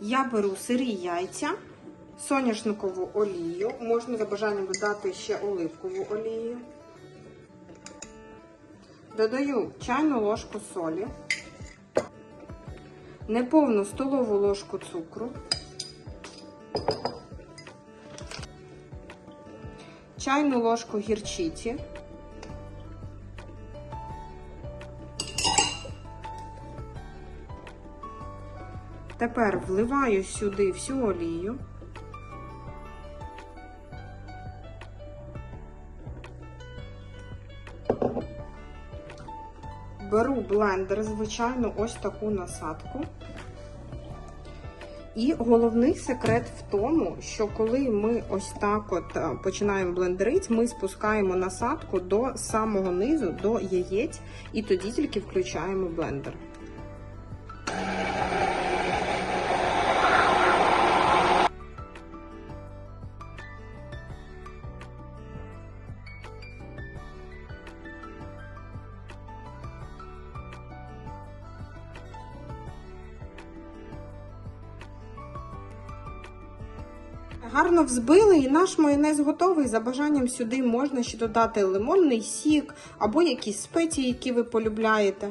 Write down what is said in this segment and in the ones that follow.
Я беру сирі яйця, соняшникову олію, можна за бажанням додати ще оливкову олію. Додаю чайну ложку солі, неповну столову ложку цукру, чайну ложку гірчиці. Тепер вливаю сюди всю олію. Беру блендер, звичайно, ось таку насадку. І головний секрет в тому, що коли ми ось так от е, починаємо блендерити, ми спускаємо насадку до самого низу, до яєць, і тоді тільки включаємо блендер. Гарно взбили і наш майонез готовий. За бажанням сюди можна ще додати лимонний сік або якісь спеції, які ви полюбляєте.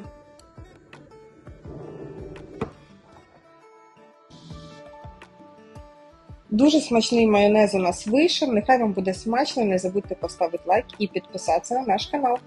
Дуже смачний майонез у нас вийшов. Нехай вам буде смачно. Не забудьте поставити лайк і підписатися на наш канал.